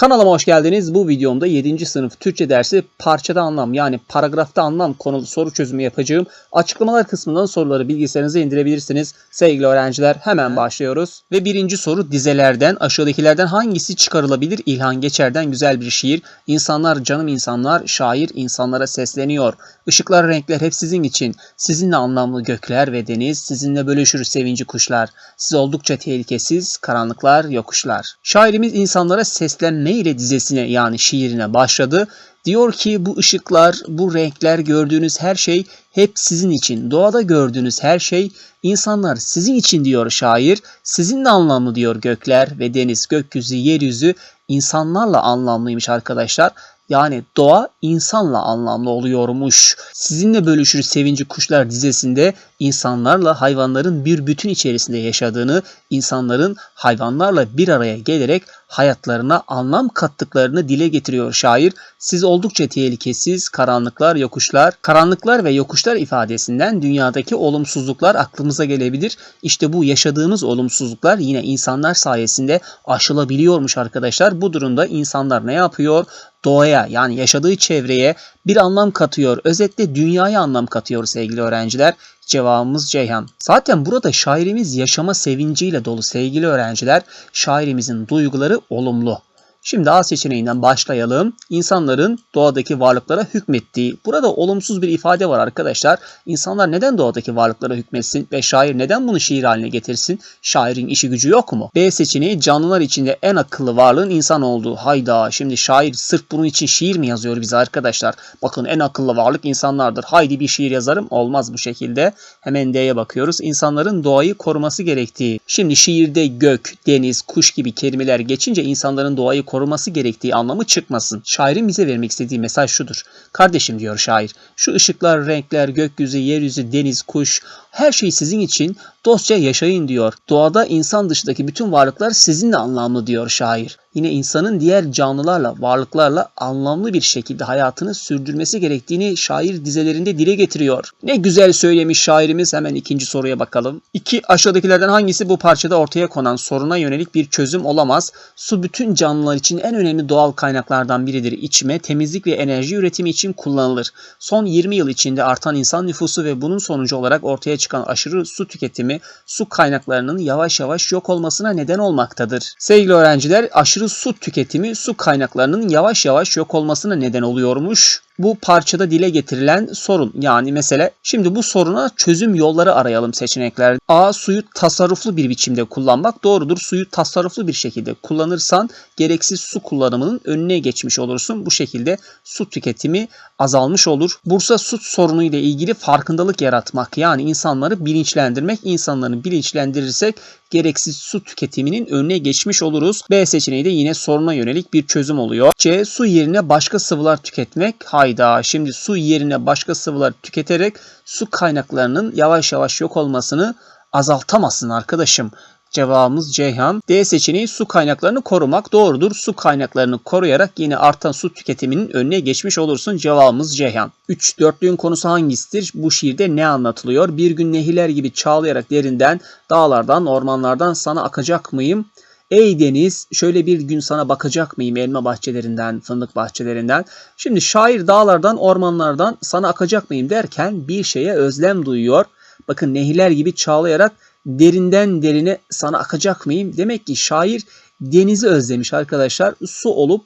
Kanalıma hoş geldiniz. Bu videomda 7. sınıf Türkçe dersi parçada anlam yani paragrafta anlam konulu soru çözümü yapacağım. Açıklamalar kısmından soruları bilgisayarınıza indirebilirsiniz. Sevgili öğrenciler hemen başlıyoruz. Ve birinci soru dizelerden aşağıdakilerden hangisi çıkarılabilir? İlhan Geçer'den güzel bir şiir. İnsanlar canım insanlar, şair insanlara sesleniyor. Işıklar renkler hep sizin için. Sizinle anlamlı gökler ve deniz, sizinle bölüşür sevinci kuşlar. Siz oldukça tehlikesiz, karanlıklar, yokuşlar. Şairimiz insanlara seslenme ile dizesine yani şiirine başladı. Diyor ki bu ışıklar, bu renkler gördüğünüz her şey hep sizin için. Doğada gördüğünüz her şey insanlar sizin için diyor şair. Sizinle anlamlı diyor gökler ve deniz, gökyüzü, yeryüzü insanlarla anlamlıymış arkadaşlar. Yani doğa insanla anlamlı oluyormuş. Sizinle bölüşür sevinci kuşlar dizesinde insanlarla hayvanların bir bütün içerisinde yaşadığını, insanların hayvanlarla bir araya gelerek hayatlarına anlam kattıklarını dile getiriyor şair. Siz oldukça tehlikesiz, karanlıklar, yokuşlar, karanlıklar ve yokuşlar ifadesinden dünyadaki olumsuzluklar aklımıza gelebilir. İşte bu yaşadığımız olumsuzluklar yine insanlar sayesinde aşılabiliyormuş arkadaşlar. Bu durumda insanlar ne yapıyor? Doğaya yani yaşadığı çevreye bir anlam katıyor. Özetle dünyaya anlam katıyor sevgili öğrenciler. Cevabımız Ceyhan. Zaten burada şairimiz yaşama sevinciyle dolu sevgili öğrenciler. Şairimizin duyguları olumlu. Şimdi A seçeneğinden başlayalım. İnsanların doğadaki varlıklara hükmettiği. Burada olumsuz bir ifade var arkadaşlar. İnsanlar neden doğadaki varlıklara hükmetsin ve şair neden bunu şiir haline getirsin? Şairin işi gücü yok mu? B seçeneği canlılar içinde en akıllı varlığın insan olduğu. Hayda şimdi şair sırf bunun için şiir mi yazıyor bize arkadaşlar? Bakın en akıllı varlık insanlardır. Haydi bir şiir yazarım. Olmaz bu şekilde. Hemen D'ye bakıyoruz. İnsanların doğayı koruması gerektiği. Şimdi şiirde gök, deniz, kuş gibi kelimeler geçince insanların doğayı koruması gerektiği anlamı çıkmasın. Şairin bize vermek istediği mesaj şudur. Kardeşim diyor şair, şu ışıklar, renkler, gökyüzü, yeryüzü, deniz, kuş her şey sizin için dostça yaşayın diyor. Doğada insan dışındaki bütün varlıklar sizinle anlamlı diyor şair. Yine insanın diğer canlılarla, varlıklarla anlamlı bir şekilde hayatını sürdürmesi gerektiğini şair dizelerinde dile getiriyor. Ne güzel söylemiş şairimiz. Hemen ikinci soruya bakalım. İki aşağıdakilerden hangisi bu parçada ortaya konan soruna yönelik bir çözüm olamaz? Su bütün canlılar için en önemli doğal kaynaklardan biridir. İçme, temizlik ve enerji üretimi için kullanılır. Son 20 yıl içinde artan insan nüfusu ve bunun sonucu olarak ortaya çıkan aşırı su tüketimi su kaynaklarının yavaş yavaş yok olmasına neden olmaktadır. Sevgili öğrenciler, aşırı su tüketimi su kaynaklarının yavaş yavaş yok olmasına neden oluyormuş bu parçada dile getirilen sorun. Yani mesele şimdi bu soruna çözüm yolları arayalım seçenekler. A. Suyu tasarruflu bir biçimde kullanmak. Doğrudur. Suyu tasarruflu bir şekilde kullanırsan gereksiz su kullanımının önüne geçmiş olursun. Bu şekilde su tüketimi azalmış olur. Bursa su sorunu ile ilgili farkındalık yaratmak yani insanları bilinçlendirmek. İnsanları bilinçlendirirsek gereksiz su tüketiminin önüne geçmiş oluruz. B seçeneği de yine soruna yönelik bir çözüm oluyor. C. Su yerine başka sıvılar tüketmek. Hayda şimdi su yerine başka sıvılar tüketerek su kaynaklarının yavaş yavaş yok olmasını azaltamazsın arkadaşım. Cevabımız Ceyhan. D seçeneği su kaynaklarını korumak doğrudur. Su kaynaklarını koruyarak yine artan su tüketiminin önüne geçmiş olursun. Cevabımız Ceyhan. 3. Dörtlüğün konusu hangisidir? Bu şiirde ne anlatılıyor? Bir gün nehirler gibi çağlayarak derinden, dağlardan, ormanlardan sana akacak mıyım? Ey deniz şöyle bir gün sana bakacak mıyım elma bahçelerinden, fındık bahçelerinden. Şimdi şair dağlardan, ormanlardan sana akacak mıyım derken bir şeye özlem duyuyor. Bakın nehirler gibi çağlayarak derinden derine sana akacak mıyım? Demek ki şair denizi özlemiş arkadaşlar. Su olup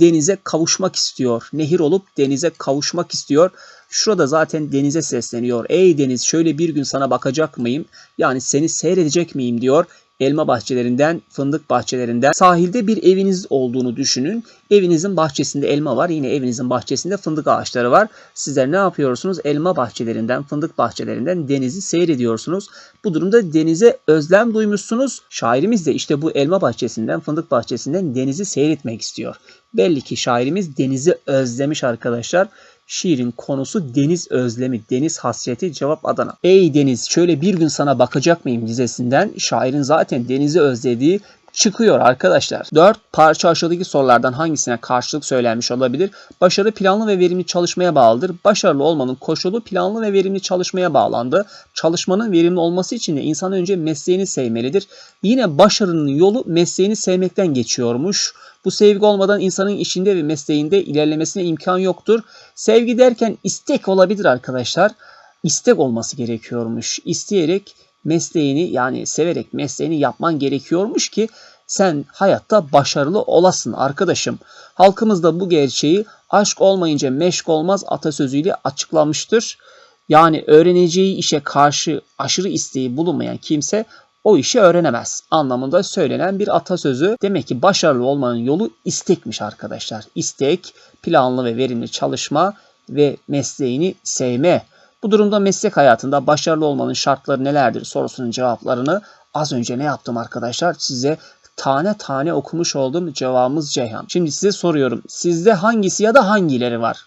denize kavuşmak istiyor. Nehir olup denize kavuşmak istiyor. Şurada zaten denize sesleniyor. Ey deniz şöyle bir gün sana bakacak mıyım? Yani seni seyredecek miyim diyor elma bahçelerinden, fındık bahçelerinden sahilde bir eviniz olduğunu düşünün. Evinizin bahçesinde elma var. Yine evinizin bahçesinde fındık ağaçları var. Sizler ne yapıyorsunuz? Elma bahçelerinden, fındık bahçelerinden denizi seyrediyorsunuz. Bu durumda denize özlem duymuşsunuz. Şairimiz de işte bu elma bahçesinden, fındık bahçesinden denizi seyretmek istiyor. Belli ki şairimiz denizi özlemiş arkadaşlar. Şiirin konusu deniz özlemi, deniz hasreti cevap Adana. Ey deniz şöyle bir gün sana bakacak mıyım dizesinden şairin zaten denizi özlediği, çıkıyor arkadaşlar. 4. Parça aşağıdaki sorulardan hangisine karşılık söylenmiş olabilir? Başarı planlı ve verimli çalışmaya bağlıdır. Başarılı olmanın koşulu planlı ve verimli çalışmaya bağlandı. Çalışmanın verimli olması için de insan önce mesleğini sevmelidir. Yine başarının yolu mesleğini sevmekten geçiyormuş. Bu sevgi olmadan insanın işinde ve mesleğinde ilerlemesine imkan yoktur. Sevgi derken istek olabilir arkadaşlar. İstek olması gerekiyormuş. İsteyerek mesleğini yani severek mesleğini yapman gerekiyormuş ki sen hayatta başarılı olasın arkadaşım. Halkımızda bu gerçeği aşk olmayınca meşk olmaz atasözüyle açıklamıştır. Yani öğreneceği işe karşı aşırı isteği bulunmayan kimse o işi öğrenemez anlamında söylenen bir atasözü. Demek ki başarılı olmanın yolu istekmiş arkadaşlar. İstek, planlı ve verimli çalışma ve mesleğini sevme. Bu durumda meslek hayatında başarılı olmanın şartları nelerdir sorusunun cevaplarını az önce ne yaptım arkadaşlar? Size tane tane okumuş oldum. Cevabımız Ceyhan. Şimdi size soruyorum. Sizde hangisi ya da hangileri var?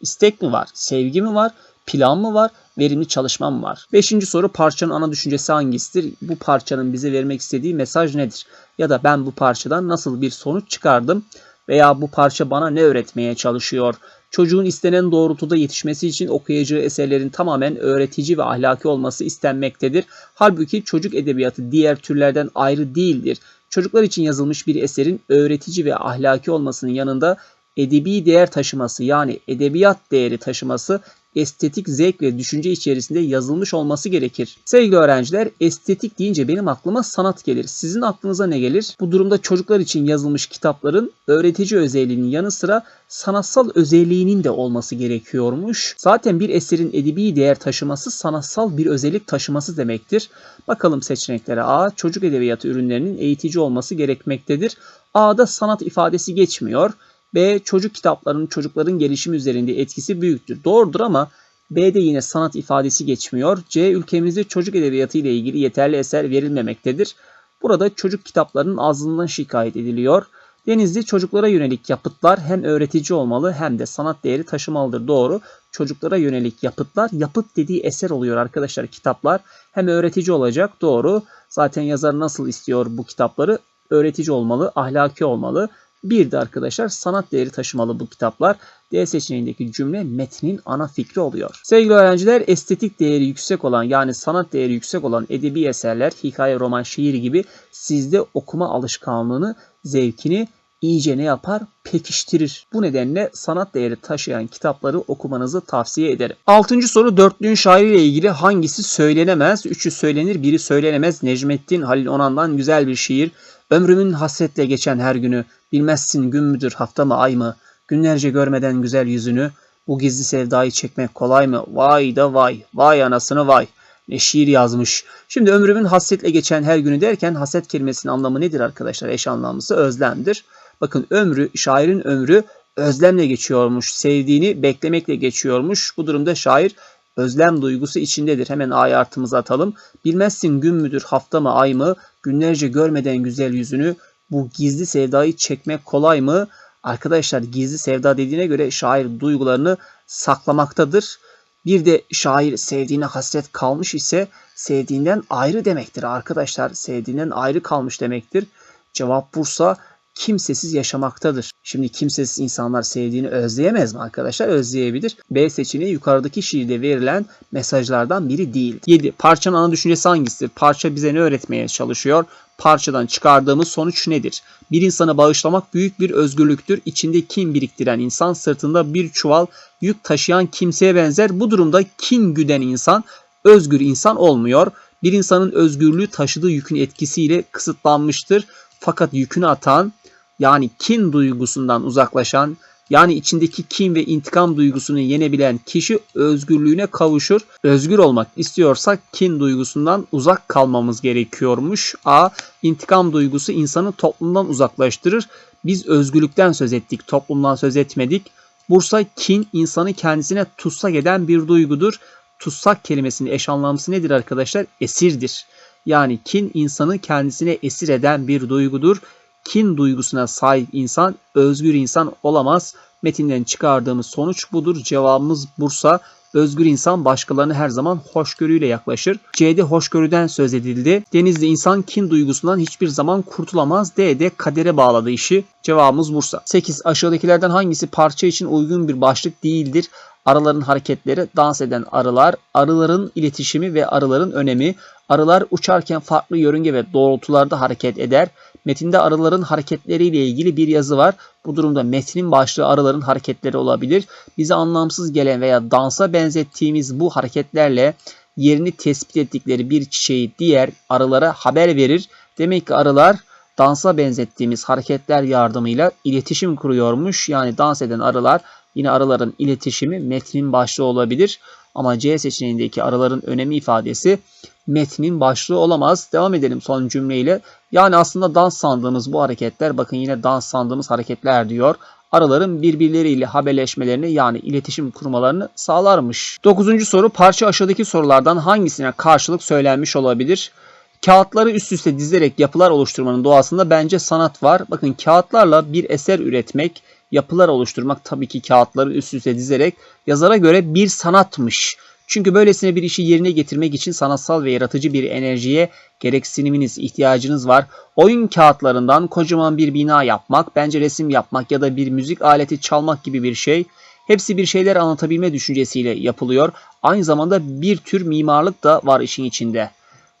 İstek mi var? Sevgi mi var? Plan mı var? Verimli çalışma mı var? Beşinci soru parçanın ana düşüncesi hangisidir? Bu parçanın bize vermek istediği mesaj nedir? Ya da ben bu parçadan nasıl bir sonuç çıkardım? Veya bu parça bana ne öğretmeye çalışıyor? Çocuğun istenen doğrultuda yetişmesi için okuyacağı eserlerin tamamen öğretici ve ahlaki olması istenmektedir. Halbuki çocuk edebiyatı diğer türlerden ayrı değildir. Çocuklar için yazılmış bir eserin öğretici ve ahlaki olmasının yanında edebi değer taşıması yani edebiyat değeri taşıması estetik zevk ve düşünce içerisinde yazılmış olması gerekir. Sevgili öğrenciler, estetik deyince benim aklıma sanat gelir. Sizin aklınıza ne gelir? Bu durumda çocuklar için yazılmış kitapların öğretici özelliğinin yanı sıra sanatsal özelliğinin de olması gerekiyormuş. Zaten bir eserin edebi değer taşıması sanatsal bir özellik taşıması demektir. Bakalım seçeneklere. A. Çocuk edebiyatı ürünlerinin eğitici olması gerekmektedir. A'da sanat ifadesi geçmiyor. B. Çocuk kitaplarının çocukların gelişimi üzerinde etkisi büyüktür. Doğrudur ama B'de yine sanat ifadesi geçmiyor. C. Ülkemizde çocuk edebiyatı ile ilgili yeterli eser verilmemektedir. Burada çocuk kitaplarının azlığından şikayet ediliyor. Denizli çocuklara yönelik yapıtlar hem öğretici olmalı hem de sanat değeri taşımalıdır. Doğru. Çocuklara yönelik yapıtlar yapıt dediği eser oluyor arkadaşlar kitaplar. Hem öğretici olacak. Doğru. Zaten yazar nasıl istiyor bu kitapları? Öğretici olmalı, ahlaki olmalı. Bir de arkadaşlar sanat değeri taşımalı bu kitaplar. D seçeneğindeki cümle metnin ana fikri oluyor. Sevgili öğrenciler estetik değeri yüksek olan yani sanat değeri yüksek olan edebi eserler, hikaye, roman, şiir gibi sizde okuma alışkanlığını, zevkini iyice ne yapar? Pekiştirir. Bu nedenle sanat değeri taşıyan kitapları okumanızı tavsiye ederim. Altıncı soru dörtlüğün şairiyle ilgili hangisi söylenemez? Üçü söylenir, biri söylenemez. Necmettin Halil Onan'dan güzel bir şiir. Ömrümün hasretle geçen her günü, bilmezsin gün müdür hafta mı ay mı, günlerce görmeden güzel yüzünü, bu gizli sevdayı çekmek kolay mı? Vay da vay, vay anasını vay. Ne şiir yazmış. Şimdi ömrümün hasretle geçen her günü derken haset kelimesinin anlamı nedir arkadaşlar? Eş anlamlısı özlemdir. Bakın ömrü, şairin ömrü özlemle geçiyormuş. Sevdiğini beklemekle geçiyormuş. Bu durumda şair özlem duygusu içindedir. Hemen ay artımızı atalım. Bilmezsin gün müdür, hafta mı, ay mı? Günlerce görmeden güzel yüzünü bu gizli sevdayı çekmek kolay mı? Arkadaşlar gizli sevda dediğine göre şair duygularını saklamaktadır. Bir de şair sevdiğine hasret kalmış ise sevdiğinden ayrı demektir arkadaşlar. Sevdiğinden ayrı kalmış demektir. Cevap Bursa kimsesiz yaşamaktadır. Şimdi kimsesiz insanlar sevdiğini özleyemez mi arkadaşlar? Özleyebilir. B seçeneği yukarıdaki şiirde verilen mesajlardan biri değil. 7. Parçanın ana düşüncesi hangisidir? Parça bize ne öğretmeye çalışıyor? Parçadan çıkardığımız sonuç nedir? Bir insanı bağışlamak büyük bir özgürlüktür. İçinde kin biriktiren insan sırtında bir çuval yük taşıyan kimseye benzer. Bu durumda kin güden insan özgür insan olmuyor. Bir insanın özgürlüğü taşıdığı yükün etkisiyle kısıtlanmıştır. Fakat yükünü atan yani kin duygusundan uzaklaşan yani içindeki kin ve intikam duygusunu yenebilen kişi özgürlüğüne kavuşur. Özgür olmak istiyorsak kin duygusundan uzak kalmamız gerekiyormuş. A. İntikam duygusu insanı toplumdan uzaklaştırır. Biz özgürlükten söz ettik, toplumdan söz etmedik. Bursa kin insanı kendisine tutsak eden bir duygudur. Tutsak kelimesinin eş anlamlısı nedir arkadaşlar? Esirdir. Yani kin insanı kendisine esir eden bir duygudur kin duygusuna sahip insan özgür insan olamaz. Metinden çıkardığımız sonuç budur. Cevabımız Bursa Özgür insan başkalarına her zaman hoşgörüyle yaklaşır. C'de hoşgörüden söz edildi. Denizli insan kin duygusundan hiçbir zaman kurtulamaz. D'de kadere bağladı işi. Cevabımız Bursa. 8. Aşağıdakilerden hangisi parça için uygun bir başlık değildir? Arıların hareketleri, dans eden arılar, arıların iletişimi ve arıların önemi, arılar uçarken farklı yörünge ve doğrultularda hareket eder. Metinde arıların hareketleriyle ilgili bir yazı var. Bu durumda metnin başlığı arıların hareketleri olabilir. Bize anlamsız gelen veya dansa benzettiğimiz bu hareketlerle yerini tespit ettikleri bir çiçeği diğer arılara haber verir. Demek ki arılar dansa benzettiğimiz hareketler yardımıyla iletişim kuruyormuş. Yani dans eden arılar yine arıların iletişimi metnin başlığı olabilir. Ama C seçeneğindeki arıların önemi ifadesi metnin başlığı olamaz. Devam edelim son cümleyle. Yani aslında dans sandığımız bu hareketler bakın yine dans sandığımız hareketler diyor. Arıların birbirleriyle haberleşmelerini yani iletişim kurmalarını sağlarmış. Dokuzuncu soru parça aşağıdaki sorulardan hangisine karşılık söylenmiş olabilir? Kağıtları üst üste dizerek yapılar oluşturmanın doğasında bence sanat var. Bakın kağıtlarla bir eser üretmek, yapılar oluşturmak tabii ki kağıtları üst üste dizerek yazara göre bir sanatmış. Çünkü böylesine bir işi yerine getirmek için sanatsal ve yaratıcı bir enerjiye gereksiniminiz, ihtiyacınız var. Oyun kağıtlarından kocaman bir bina yapmak, bence resim yapmak ya da bir müzik aleti çalmak gibi bir şey. Hepsi bir şeyler anlatabilme düşüncesiyle yapılıyor. Aynı zamanda bir tür mimarlık da var işin içinde.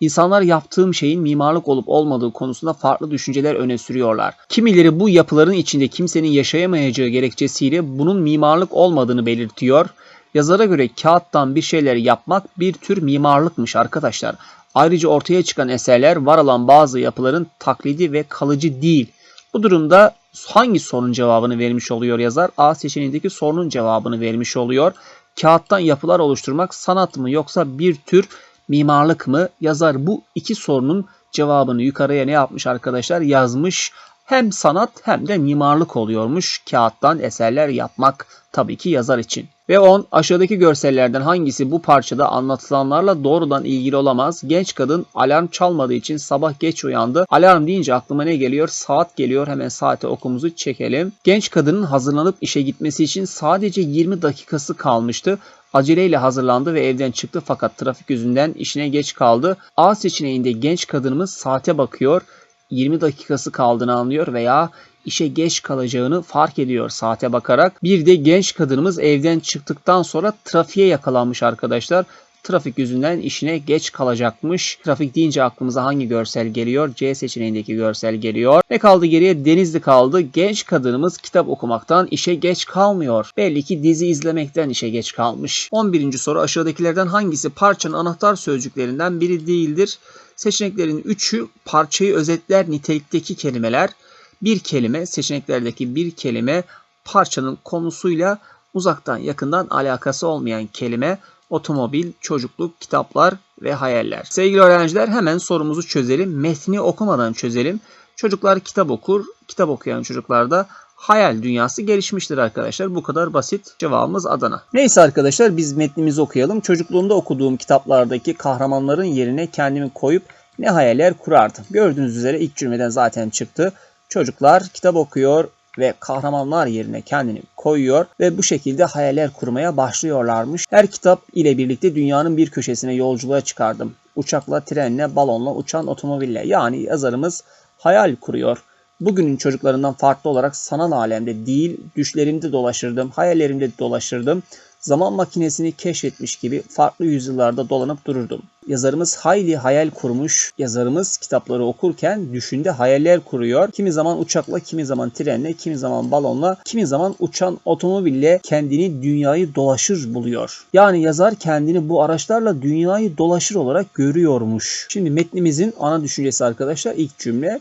İnsanlar yaptığım şeyin mimarlık olup olmadığı konusunda farklı düşünceler öne sürüyorlar. Kimileri bu yapıların içinde kimsenin yaşayamayacağı gerekçesiyle bunun mimarlık olmadığını belirtiyor. Yazara göre kağıttan bir şeyler yapmak bir tür mimarlıkmış arkadaşlar. Ayrıca ortaya çıkan eserler var olan bazı yapıların taklidi ve kalıcı değil. Bu durumda hangi sorunun cevabını vermiş oluyor yazar? A seçeneğindeki sorunun cevabını vermiş oluyor. Kağıttan yapılar oluşturmak sanat mı yoksa bir tür mimarlık mı? Yazar bu iki sorunun cevabını yukarıya ne yapmış arkadaşlar? Yazmış. Hem sanat hem de mimarlık oluyormuş kağıttan eserler yapmak tabii ki yazar için. Ve 10. Aşağıdaki görsellerden hangisi bu parçada anlatılanlarla doğrudan ilgili olamaz? Genç kadın alarm çalmadığı için sabah geç uyandı. Alarm deyince aklıma ne geliyor? Saat geliyor. Hemen saate okumuzu çekelim. Genç kadının hazırlanıp işe gitmesi için sadece 20 dakikası kalmıştı. Aceleyle hazırlandı ve evden çıktı fakat trafik yüzünden işine geç kaldı. A seçeneğinde genç kadınımız saate bakıyor. 20 dakikası kaldığını anlıyor veya işe geç kalacağını fark ediyor saate bakarak. Bir de genç kadınımız evden çıktıktan sonra trafiğe yakalanmış arkadaşlar. Trafik yüzünden işine geç kalacakmış. Trafik deyince aklımıza hangi görsel geliyor? C seçeneğindeki görsel geliyor. Ne kaldı geriye? Denizli kaldı. Genç kadınımız kitap okumaktan işe geç kalmıyor. Belli ki dizi izlemekten işe geç kalmış. 11. soru aşağıdakilerden hangisi parçanın anahtar sözcüklerinden biri değildir? Seçeneklerin 3'ü parçayı özetler nitelikteki kelimeler. Bir kelime, seçeneklerdeki bir kelime parçanın konusuyla uzaktan yakından alakası olmayan kelime otomobil, çocukluk, kitaplar ve hayaller. Sevgili öğrenciler hemen sorumuzu çözelim. Metni okumadan çözelim. Çocuklar kitap okur, kitap okuyan çocuklar da hayal dünyası gelişmiştir arkadaşlar. Bu kadar basit. Cevabımız Adana. Neyse arkadaşlar biz metnimizi okuyalım. Çocukluğumda okuduğum kitaplardaki kahramanların yerine kendimi koyup ne hayaller kurardım. Gördüğünüz üzere ilk cümleden zaten çıktı. Çocuklar kitap okuyor ve kahramanlar yerine kendini koyuyor ve bu şekilde hayaller kurmaya başlıyorlarmış. Her kitap ile birlikte dünyanın bir köşesine yolculuğa çıkardım. Uçakla, trenle, balonla, uçan otomobille. Yani yazarımız hayal kuruyor. Bugünün çocuklarından farklı olarak sanal alemde değil, düşlerimde dolaşırdım, hayallerimde dolaşırdım. Zaman makinesini keşfetmiş gibi farklı yüzyıllarda dolanıp dururdum. Yazarımız hayli hayal kurmuş. Yazarımız kitapları okurken düşünde hayaller kuruyor. Kimi zaman uçakla, kimi zaman trenle, kimi zaman balonla, kimi zaman uçan otomobille kendini dünyayı dolaşır buluyor. Yani yazar kendini bu araçlarla dünyayı dolaşır olarak görüyormuş. Şimdi metnimizin ana düşüncesi arkadaşlar ilk cümle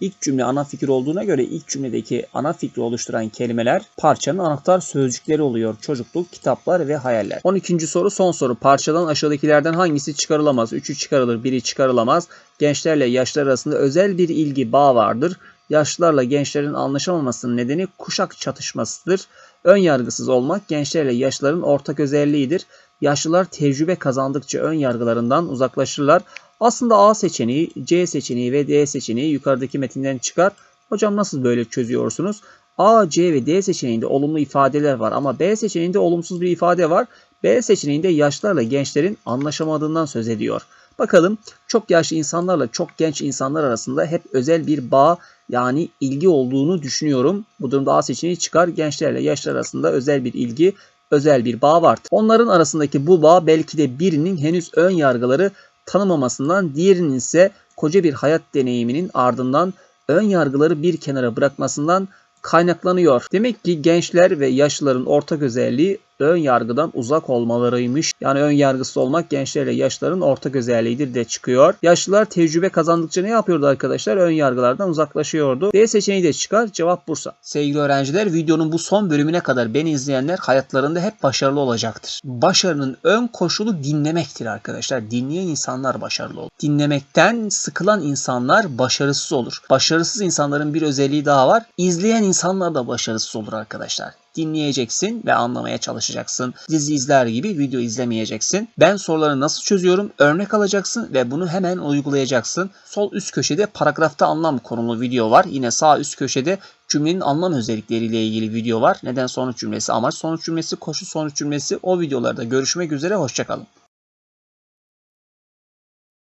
İlk cümle ana fikir olduğuna göre ilk cümledeki ana fikri oluşturan kelimeler parçanın anahtar sözcükleri oluyor. Çocukluk, kitaplar ve hayaller. 12. soru son soru. Parçadan aşağıdakilerden hangisi çıkarılamaz? 3'ü çıkarılır, biri çıkarılamaz. Gençlerle yaşlar arasında özel bir ilgi bağ vardır. Yaşlılarla gençlerin anlaşamamasının nedeni kuşak çatışmasıdır. Ön yargısız olmak gençlerle yaşlıların ortak özelliğidir. Yaşlılar tecrübe kazandıkça ön yargılarından uzaklaşırlar. Aslında A seçeneği, C seçeneği ve D seçeneği yukarıdaki metinden çıkar. Hocam nasıl böyle çözüyorsunuz? A, C ve D seçeneğinde olumlu ifadeler var ama B seçeneğinde olumsuz bir ifade var. B seçeneğinde yaşlarla gençlerin anlaşamadığından söz ediyor. Bakalım çok yaşlı insanlarla çok genç insanlar arasında hep özel bir bağ yani ilgi olduğunu düşünüyorum. Bu durumda A seçeneği çıkar. Gençlerle yaşlar arasında özel bir ilgi, özel bir bağ var. Onların arasındaki bu bağ belki de birinin henüz ön yargıları tanımamasından, diğerinin ise koca bir hayat deneyiminin ardından ön yargıları bir kenara bırakmasından kaynaklanıyor. Demek ki gençler ve yaşlıların ortak özelliği ön yargıdan uzak olmalarıymış. Yani ön yargısı olmak gençlerle yaşlıların ortak özelliğidir de çıkıyor. Yaşlılar tecrübe kazandıkça ne yapıyordu arkadaşlar? Ön yargılardan uzaklaşıyordu. D seçeneği de çıkar. Cevap Bursa. Sevgili öğrenciler videonun bu son bölümüne kadar beni izleyenler hayatlarında hep başarılı olacaktır. Başarının ön koşulu dinlemektir arkadaşlar. Dinleyen insanlar başarılı olur. Dinlemekten sıkılan insanlar başarısız olur. Başarısız insanların bir özelliği daha var. İzleyen insanlar da başarısız olur arkadaşlar dinleyeceksin ve anlamaya çalışacaksın. Dizi izler gibi video izlemeyeceksin. Ben soruları nasıl çözüyorum? Örnek alacaksın ve bunu hemen uygulayacaksın. Sol üst köşede paragrafta anlam konulu video var. Yine sağ üst köşede cümlenin anlam özellikleriyle ilgili video var. Neden sonuç cümlesi, amaç sonuç cümlesi, koşu sonuç cümlesi o videolarda görüşmek üzere. Hoşçakalın.